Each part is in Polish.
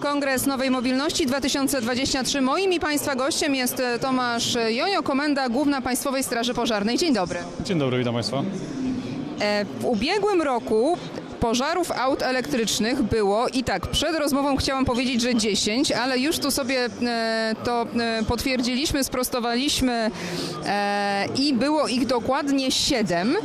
Kongres Nowej Mobilności 2023. Moim i Państwa gościem jest e, Tomasz Jojo, Komenda Główna Państwowej Straży Pożarnej. Dzień dobry. Dzień dobry, witam Państwa. E, W ubiegłym roku pożarów aut elektrycznych było i tak, przed rozmową chciałam powiedzieć, że 10, ale już tu sobie e, to e, potwierdziliśmy, sprostowaliśmy e, i było ich dokładnie 7.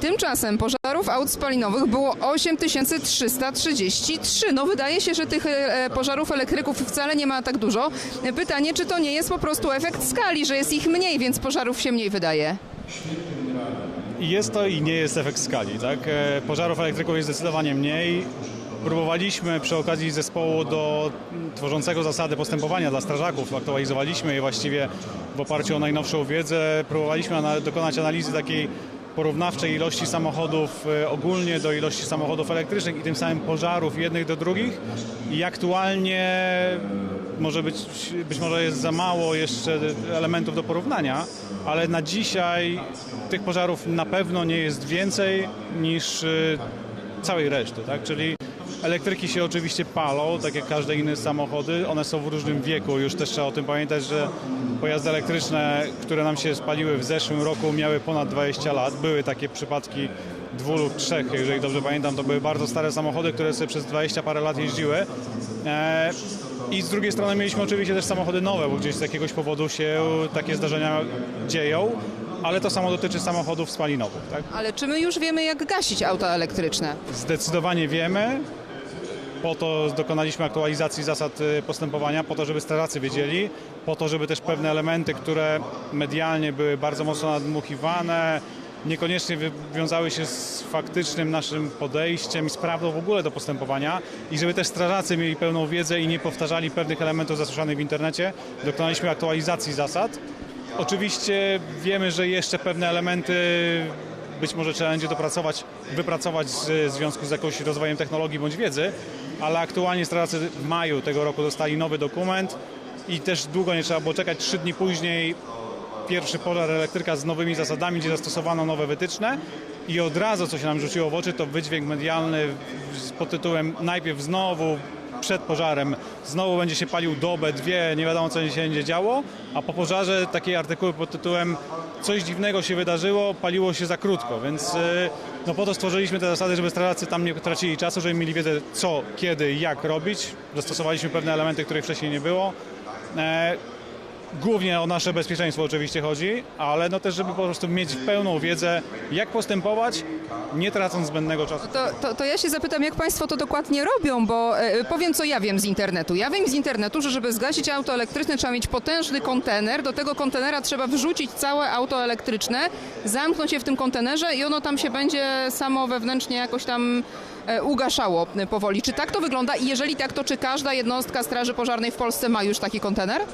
Tymczasem pożarów aut spalinowych było 8333. No wydaje się, że tych pożarów elektryków wcale nie ma tak dużo. Pytanie, czy to nie jest po prostu efekt skali, że jest ich mniej, więc pożarów się mniej wydaje? Jest to i nie jest efekt skali, tak? E, Pożarów elektryków jest zdecydowanie mniej. Próbowaliśmy przy okazji zespołu do tworzącego zasady postępowania dla strażaków, aktualizowaliśmy je właściwie w oparciu o najnowszą wiedzę. Próbowaliśmy dokonać analizy takiej porównawczej ilości samochodów e, ogólnie do ilości samochodów elektrycznych i tym samym pożarów jednych do drugich. I aktualnie może być, być może jest za mało jeszcze elementów do porównania, ale na dzisiaj tych pożarów na pewno nie jest więcej niż y, całej reszty, tak? Czyli elektryki się oczywiście palą, tak jak każde inne samochody, one są w różnym wieku, już też trzeba o tym pamiętać, że pojazdy elektryczne, które nam się spaliły w zeszłym roku miały ponad 20 lat, były takie przypadki dwóch lub trzech, jeżeli dobrze pamiętam, to były bardzo stare samochody, które sobie przez 20 parę lat jeździły. E, I z drugiej strony mieliśmy oczywiście też samochody nowe, bo gdzieś z jakiegoś powodu się takie zdarzenia dzieją, ale to samo dotyczy samochodów spalinowych. Tak? Ale czy my już wiemy, jak gasić auta elektryczne? Zdecydowanie wiemy. Po to dokonaliśmy aktualizacji zasad y, postępowania, po to, żeby strażacy wiedzieli, po to, żeby też pewne elementy, które medialnie były bardzo mocno nadmuchiwane, niekoniecznie wiązały się z faktycznym naszym podejściem i sprawą w ogóle do postępowania i żeby też strażacy mieli pełną wiedzę i nie powtarzali pewnych elementów zasłyszanych w internecie, dokonaliśmy aktualizacji zasad. Oczywiście wiemy, że jeszcze pewne elementy być może trzeba będzie dopracować, wypracować z- w związku z jakimś rozwojem technologii bądź wiedzy, ale aktualnie strażacy w maju tego roku dostali nowy dokument i też długo nie trzeba było czekać. Trzy dni później pierwszy pożar elektryka z nowymi zasadami, gdzie zastosowano nowe wytyczne i od razu, co się nam rzuciło w oczy, to wydźwięk medialny pod tytułem najpierw znowu przed pożarem znowu będzie się palił dobę, dwie, nie wiadomo co się będzie działo, a po pożarze takie artykuły pod tytułem coś dziwnego się wydarzyło, paliło się za krótko, więc y, no po to stworzyliśmy te zasady, żeby strażacy tam nie tracili czasu, żeby mieli wiedzę co, kiedy jak robić. Zastosowaliśmy pewne elementy, których wcześniej nie było. E, Głównie o nasze bezpieczeństwo oczywiście chodzi, ale no też, żeby po prostu mieć pełną wiedzę, jak postępować, nie tracąc zbędnego czasu. To, to, to ja się zapytam, jak Państwo to dokładnie robią, bo e, powiem, co ja wiem z internetu. Ja wiem z internetu, że żeby zgasić auto elektryczne, trzeba mieć potężny kontener. Do tego kontenera trzeba wrzucić całe auto elektryczne, zamknąć je w tym kontenerze i ono tam się będzie samo wewnętrznie jakoś tam e, ugaszało e, powoli. Czy tak to wygląda? I jeżeli tak, to czy każda jednostka Straży Pożarnej w Polsce ma już taki kontener? E,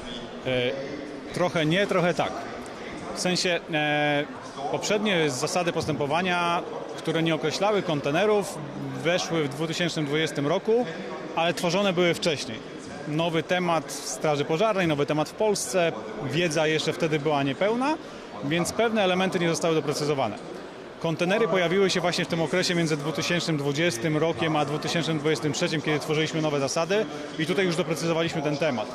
Trochę nie, trochę tak. W sensie e, poprzednie zasady postępowania, które nie określały kontenerów, weszły w 2020 roku, ale tworzone były wcześniej. Nowy temat Straży Pożarnej, nowy temat w Polsce, wiedza jeszcze wtedy była niepełna, więc pewne elementy nie zostały doprecyzowane. Kontenery pojawiły się właśnie w tym okresie między 2020 rokiem a 2023, kiedy tworzyliśmy nowe zasady i tutaj już doprecyzowaliśmy ten temat.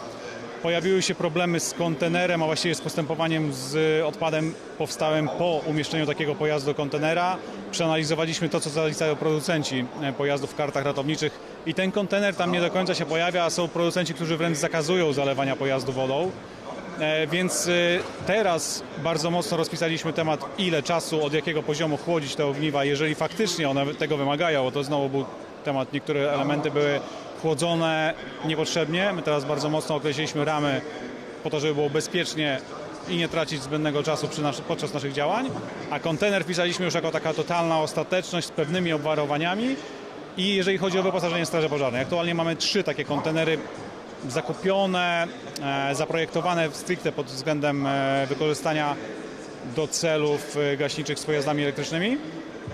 Pojawiły się problemy z kontenerem, a właściwie z postępowaniem z odpadem powstałym po umieszczeniu takiego pojazdu do kontenera. Przeanalizowaliśmy to, co zalicają producenci e, pojazdów w kartach ratowniczych i ten kontener tam nie do końca się pojawia, a są producenci, którzy wręcz zakazują zalewania pojazdu wodą. E, Więc e, teraz bardzo mocno rozpisaliśmy temat, ile czasu, od jakiego poziomu chłodzić te ogniwa, jeżeli faktycznie one tego wymagają, bo to znowu był temat, niektóre elementy były chłodzone niepotrzebnie. My teraz bardzo mocno określiliśmy ramy po to, żeby było bezpiecznie i nie tracić zbędnego czasu podczas naszych działań, a kontener wpisaliśmy już jako taka totalna ostateczność z pewnymi obwarowaniami i jeżeli chodzi o wyposażenie Straży Pożarnej. Aktualnie mamy trzy takie kontenery zakupione, e, zaprojektowane stricte pod względem e, wykorzystania do celów e, gaśniczych z pojazdami elektrycznymi.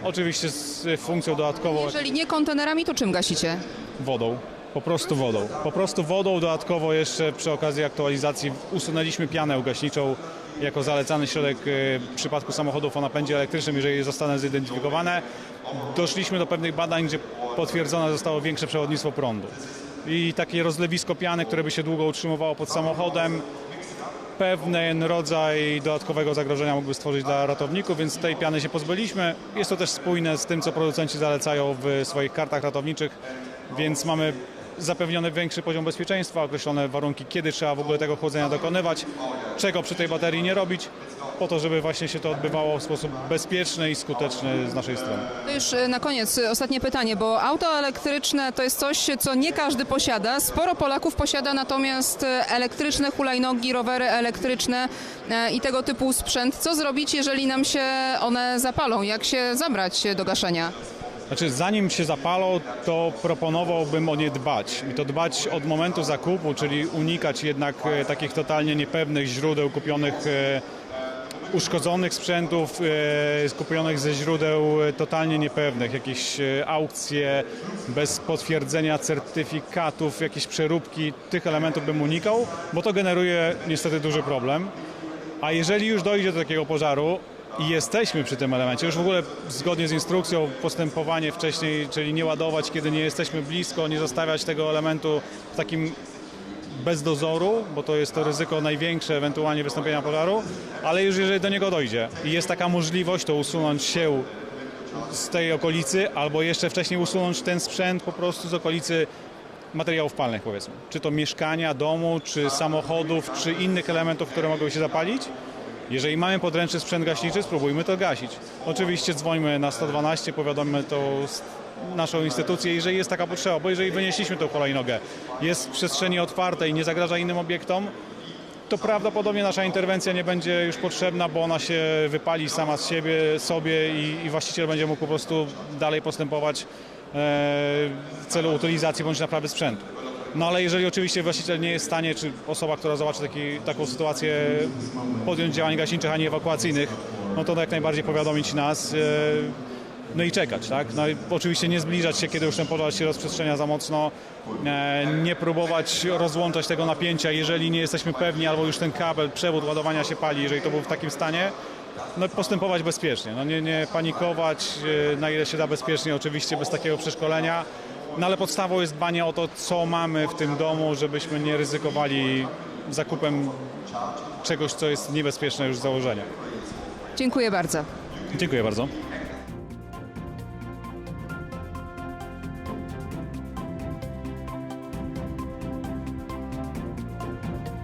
Oczywiście z funkcją dodatkową Jeżeli nie kontenerami, to czym gasicie? wodą. Po prostu wodą. Po prostu wodą dodatkowo jeszcze przy okazji aktualizacji usunęliśmy pianę gaśniczą jako zalecany środek w przypadku samochodów o napędzie elektrycznym, jeżeli zostaną zidentyfikowane. Doszliśmy do pewnych badań, gdzie potwierdzone zostało większe przewodnictwo prądu. I takie rozlewisko piany, które by się długo utrzymywało pod samochodem. Pewien rodzaj dodatkowego zagrożenia mógłby stworzyć dla ratowników, więc tej piany się pozbyliśmy. Jest to też spójne z tym, co producenci zalecają w swoich kartach ratowniczych, więc mamy zapewniony większy poziom bezpieczeństwa, określone warunki, kiedy trzeba w ogóle tego chłodzenia dokonywać, czego przy tej baterii nie robić, po to, żeby właśnie się to odbywało w sposób bezpieczny i skuteczny z naszej strony. To już e, na koniec e, ostatnie pytanie, bo auto elektryczne to jest coś, co nie każdy posiada. Sporo Polaków posiada natomiast e, elektryczne hulajnogi, rowery elektryczne i tego typu sprzęt. Co zrobić, jeżeli nam się one zapalą? Jak się zabrać do gaszenia? Znaczy, zanim się zapalą, to proponowałbym o nie dbać. I to dbać od momentu zakupu, czyli unikać jednak takich totalnie niepewnych źródeł kupionych, uszkodzonych sprzętów, e, kupionych ze źródeł e, totalnie niepewnych, jakieś e, aukcje bez potwierdzenia certyfikatów, jakieś przeróbki. Tych elementów bym unikał, bo to generuje niestety duży problem. A jeżeli już dojdzie do takiego pożaru i jesteśmy przy tym elemencie, już w ogóle zgodnie z instrukcją postępowanie wcześniej, czyli nie ładować, kiedy nie jesteśmy blisko, nie zostawiać tego elementu w takim bez dozoru, bo to jest to ryzyko największe ewentualnie wystąpienia pożaru, ale już jeżeli do niego dojdzie i jest taka możliwość, to usunąć się z tej okolicy, albo jeszcze wcześniej usunąć ten sprzęt po prostu z okolicy materiałów palnych powiedzmy. Czy to mieszkania, domu, czy samochodów, czy innych elementów, które mogą się zapalić. Jeżeli mamy podręczny sprzęt gaśniczy, spróbujmy to gasić. Oczywiście dzwońmy na 112, powiadommy to naszą instytucję, jeżeli jest taka potrzeba, bo jeżeli wynieśliśmy tą hulajnogę, jest w przestrzeni otwartej, nie zagraża innym obiektom, to prawdopodobnie nasza interwencja nie będzie już potrzebna, bo ona się wypali sama z siebie, sobie i, i właściciel będzie mógł po prostu dalej postępować e, w celu utylizacji bądź naprawy sprzętu. No ale jeżeli oczywiście właściciel nie jest w stanie, czy osoba, która zobaczy taki, taką sytuację, podjąć działań gaśniczych, a nie ewakuacyjnych, no to jak najbardziej powiadomić nas. No i czekać, tak? No i oczywiście nie zbliżać się, kiedy już ten pożar się rozprzestrzenia za mocno, e, nie próbować rozłączać tego napięcia, jeżeli nie jesteśmy pewni, albo już ten kabel, przewód ładowania się pali, jeżeli to był w takim stanie, no postępować bezpiecznie, no nie, nie panikować, e, na ile się da bezpiecznie, oczywiście bez takiego przeszkolenia, no ale podstawą jest dbanie o to, co mamy w tym domu, żebyśmy nie ryzykowali zakupem czegoś, co jest niebezpieczne już z założenia. Dziękuję bardzo. Dziękuję bardzo.